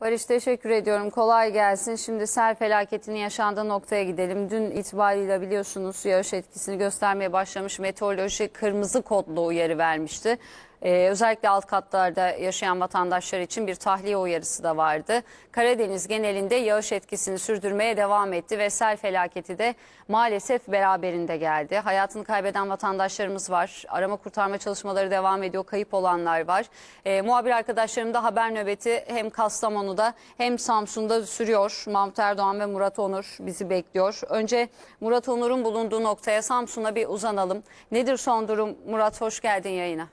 Barış teşekkür ediyorum. Kolay gelsin. Şimdi sel felaketinin yaşandığı noktaya gidelim. Dün itibariyle biliyorsunuz yağış etkisini göstermeye başlamış. Meteoroloji kırmızı kodlu uyarı vermişti. Ee, özellikle alt katlarda yaşayan vatandaşlar için bir tahliye uyarısı da vardı. Karadeniz genelinde yağış etkisini sürdürmeye devam etti ve sel felaketi de maalesef beraberinde geldi. Hayatını kaybeden vatandaşlarımız var. Arama kurtarma çalışmaları devam ediyor. Kayıp olanlar var. Ee, muhabir arkadaşlarım da haber nöbeti hem Kastamonu'da hem Samsun'da sürüyor. Mahmut Erdoğan ve Murat Onur bizi bekliyor. Önce Murat Onur'un bulunduğu noktaya Samsun'a bir uzanalım. Nedir son durum? Murat hoş geldin yayına.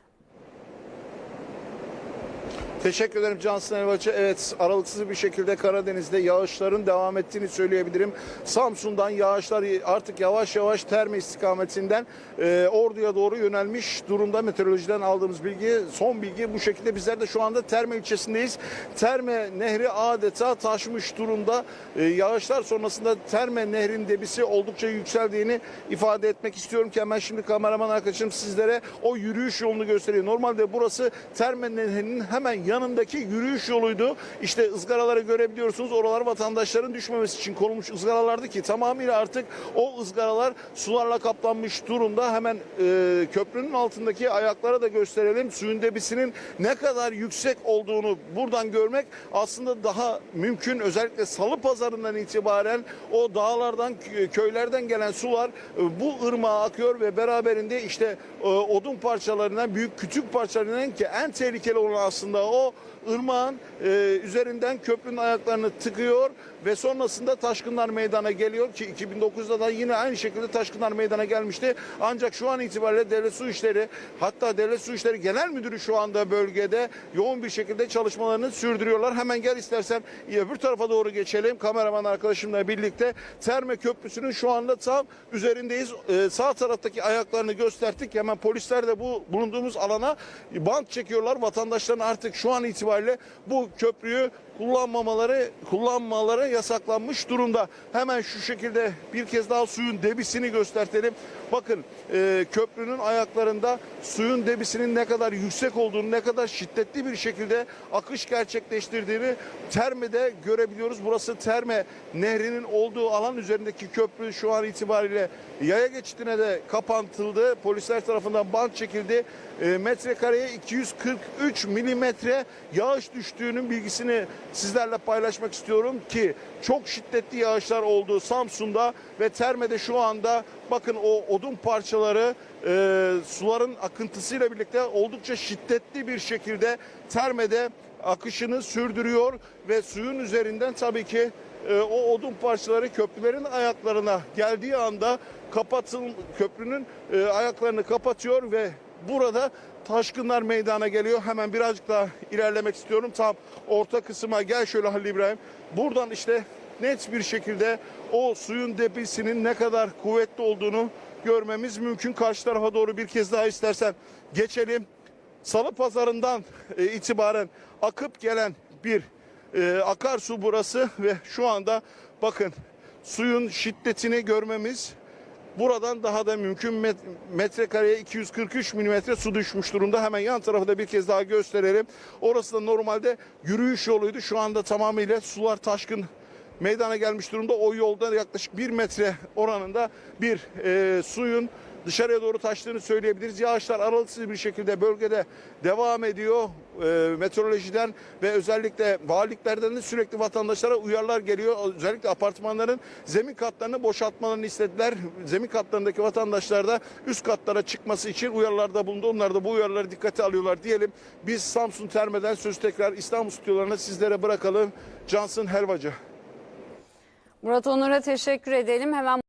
Teşekkür ederim Cansın Elvacı. Evet aralıksız bir şekilde Karadeniz'de yağışların devam ettiğini söyleyebilirim. Samsun'dan yağışlar artık yavaş yavaş Terme istikametinden e, Ordu'ya doğru yönelmiş durumda. Meteorolojiden aldığımız bilgi, son bilgi bu şekilde. Bizler de şu anda Terme ilçesindeyiz. Terme nehri adeta taşmış durumda. E, yağışlar sonrasında Terme nehrin debisi oldukça yükseldiğini ifade etmek istiyorum ki hemen şimdi kameraman arkadaşım sizlere o yürüyüş yolunu gösteriyor. Normalde burası Terme nehrinin hemen yanındaki yürüyüş yoluydu. İşte ızgaraları görebiliyorsunuz. Oralar vatandaşların düşmemesi için konulmuş ızgaralardı ki tamamıyla artık o ızgaralar sularla kaplanmış durumda. Hemen e, köprünün altındaki ayaklara da gösterelim. Suyun debisinin ne kadar yüksek olduğunu buradan görmek aslında daha mümkün. Özellikle salı pazarından itibaren o dağlardan, kö- köylerden gelen sular e, bu ırmağa akıyor ve beraberinde işte e, odun parçalarından, büyük kütük parçalarından ki en tehlikeli olan aslında o ırmağın e, üzerinden köprünün ayaklarını tıkıyor ve sonrasında taşkınlar meydana geliyor ki 2009'da da yine aynı şekilde taşkınlar meydana gelmişti. Ancak şu an itibariyle Devlet Su İşleri hatta Devlet Su İşleri Genel Müdürü şu anda bölgede yoğun bir şekilde çalışmalarını sürdürüyorlar. Hemen gel istersen öbür tarafa doğru geçelim. Kameraman arkadaşımla birlikte Terme Köprüsü'nün şu anda tam üzerindeyiz. E, sağ taraftaki ayaklarını gösterdik. Hemen polisler de bu bulunduğumuz alana bant çekiyorlar. Vatandaşların artık şu an itibariyle bu köprüyü kullanmamaları kullanmaları yasaklanmış durumda. Hemen şu şekilde bir kez daha suyun debisini göstertelim. Bakın e, köprünün ayaklarında suyun debisinin ne kadar yüksek olduğunu, ne kadar şiddetli bir şekilde akış gerçekleştirdiğini Terme'de görebiliyoruz. Burası Terme nehrinin olduğu alan üzerindeki köprü şu an itibariyle yaya geçidine de kapatıldı. Polisler tarafından bant çekildi. E, metrekareye 243 milimetre yağış düştüğünün bilgisini sizlerle paylaşmak istiyorum ki çok şiddetli yağışlar oldu Samsun'da ve Terme'de şu anda bakın o odun parçaları e, suların akıntısıyla birlikte oldukça şiddetli bir şekilde Terme'de akışını sürdürüyor ve suyun üzerinden tabii ki e, o odun parçaları köprülerin ayaklarına geldiği anda kapatıl köprünün e, ayaklarını kapatıyor ve burada taşkınlar meydana geliyor. Hemen birazcık daha ilerlemek istiyorum. Tam orta kısma gel şöyle Halil İbrahim. Buradan işte net bir şekilde o suyun debisinin ne kadar kuvvetli olduğunu görmemiz mümkün. Karşı tarafa doğru bir kez daha istersen geçelim. Salı pazarından e, itibaren akıp gelen bir e, akarsu burası ve şu anda bakın suyun şiddetini görmemiz buradan daha da mümkün Met- metrekareye 243 milimetre su düşmüş durumda. Hemen yan tarafı da bir kez daha gösterelim. Orası da normalde yürüyüş yoluydu. Şu anda tamamıyla sular taşkın meydana gelmiş durumda. O yolda yaklaşık bir metre oranında bir e, suyun dışarıya doğru taştığını söyleyebiliriz. Yağışlar aralıksız bir şekilde bölgede devam ediyor. E, meteorolojiden ve özellikle valiliklerden de sürekli vatandaşlara uyarılar geliyor. Özellikle apartmanların zemin katlarını boşaltmalarını istediler. Zemin katlarındaki vatandaşlar da üst katlara çıkması için uyarılarda bulundu. Onlar da bu uyarıları dikkate alıyorlar diyelim. Biz Samsun Terme'den söz tekrar İstanbul stüdyolarına sizlere bırakalım. Cansın Helvacı. Murat Onur'a teşekkür edelim. Hemen